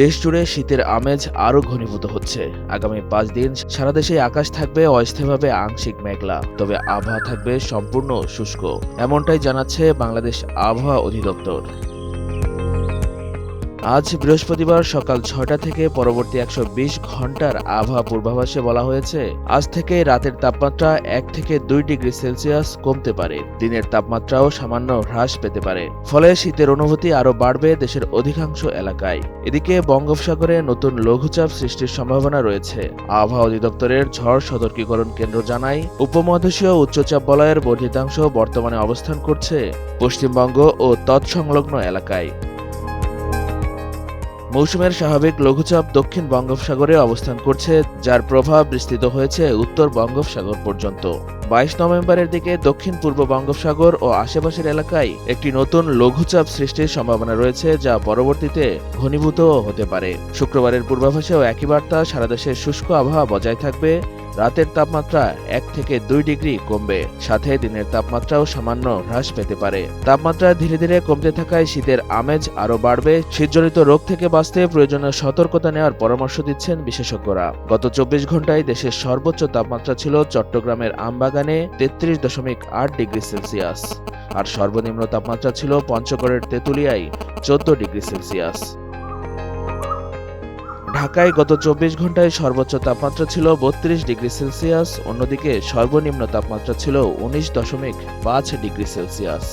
দেশ জুড়ে শীতের আমেজ আরও ঘনীভূত হচ্ছে। আগামী পাঁচ দিন সারা দেশে আকাশ থাকবে অস্থায়ীভাবে আংশিক মেঘলা, তবে আবহাওয়া থাকবে সম্পূর্ণ শুষ্ক। এমনটাই জানাচ্ছে বাংলাদেশ আবহাওয়া অধিদপ্তর। আজ বৃহস্পতিবার সকাল ছয়টা থেকে পরবর্তী একশো বিশ ঘণ্টার আবহাওয়া পূর্বাভাসে বলা হয়েছে, আজ থেকে রাতের তাপমাত্রা এক থেকে দুই ডিগ্রি সেলসিয়াস কমতে পারে। দিনের তাপমাত্রাও সামান্য হ্রাস পেতে পারে। ফলে শীতের অনুভূতি আরও বাড়বে দেশের অধিকাংশ এলাকায়। এদিকে বঙ্গোপসাগরে নতুন লঘুচাপ সৃষ্টির সম্ভাবনা রয়েছে। আবহাওয়া অধিদপ্তরের ঝড় সতর্কীকরণ কেন্দ্র জানায়, উপমহাদেশীয় উচ্চচাপ বলয়ের বর্ধিতাংশ বর্তমানে অবস্থান করছে পশ্চিমবঙ্গ ও তৎসংলগ্ন এলাকায়। মৌসুমের স্বাভাবিক লঘুচাপ দক্ষিণ বঙ্গোপসাগরে অবস্থান করছে যার প্রভাব বিস্তৃত হয়েছে উত্তর বঙ্গোপসাগর পর্যন্ত। বাইশ নভেম্বরের দিকে দক্ষিণ পূর্ব বঙ্গোপসাগর ও আশেপাশের এলাকায় একটি নতুন লঘুচাপ সৃষ্টির সম্ভাবনা রয়েছে, যা পরবর্তীতে ঘনীভূত হতে পারে। শুক্রবারের পূর্বাভাসেও একই বার্তা, সারা দেশে শুষ্ক আবহাওয়া বজায় থাকবে, রাতের তাপমাত্রা এক থেকে দুই ডিগ্রি কমবে। সাথে দিনের তাপমাত্রাও সামান্য হ্রাস পেতে পারে। তাপমাত্রা ধীরে ধীরে কমতে থাকায় শীতের আমেজ আরও বাড়বে। শীতজনিত রোগ থেকে বাঁচতে প্রয়োজনীয় সতর্কতা নেওয়ার পরামর্শ দিচ্ছেন বিশেষজ্ঞরা। গত চব্বিশ ঘন্টায় দেশের সর্বোচ্চ তাপমাত্রা ছিল চট্টগ্রামের আমবাগানে তেত্রিশ দশমিক আট ডিগ্রি সেলসিয়াস। আর সর্বনিম্ন তাপমাত্রা ছিল পঞ্চগড়ের তেঁতুলিয়ায় চোদ্দ ডিগ্রি সেলসিয়াস। ঢাকায় গত চব্বিশ ঘন্টায় সর্বোচ্চ তাপমাত্রা ছিল বত্রিশ ডিগ্রি সেলসিয়াস, অন্যদিকে সর্বনিম্ন তাপমাত্রা ছিল উনিশ দশমিক পাঁচ ডিগ্রি সেলসিয়াস।